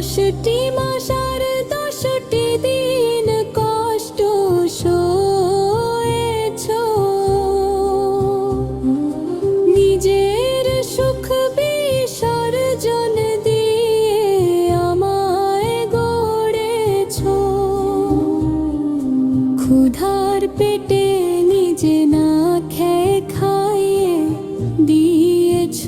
দশটি মাস আর দশটি দিন কষ্ট সয়েছ। নিজের সুখ বিসর্জন দিয়ে আমায় গড়েছ। ক্ষুধার পেটে নিজে না খেয়ে খাইয়ে দিয়েছ।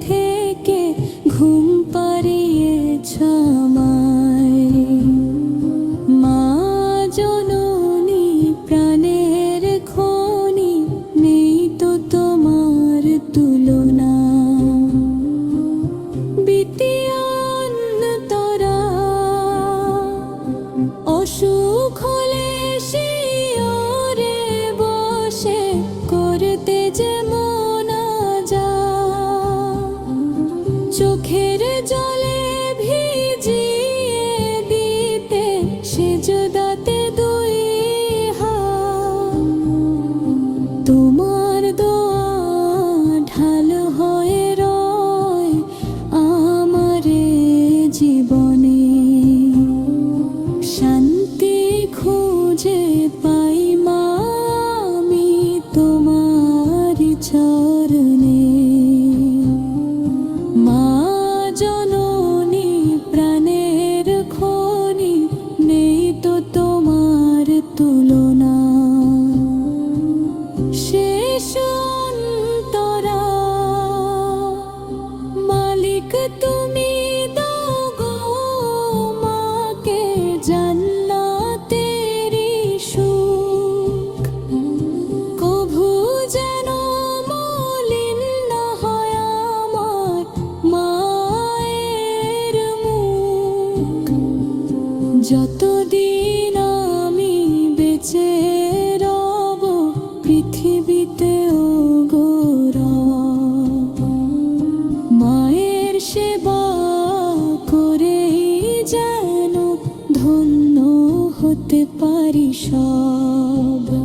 থেকে ঘুম পাড়িয়েছ আমায়। মা প্রাণের খনি নেই তো তোমার তুলনা। বসে করতে যে যতদিন আমি বেঁচে রব পৃথিবীতে ও মায়ের সেবা করে যেন ধন্য হতে পারি সব।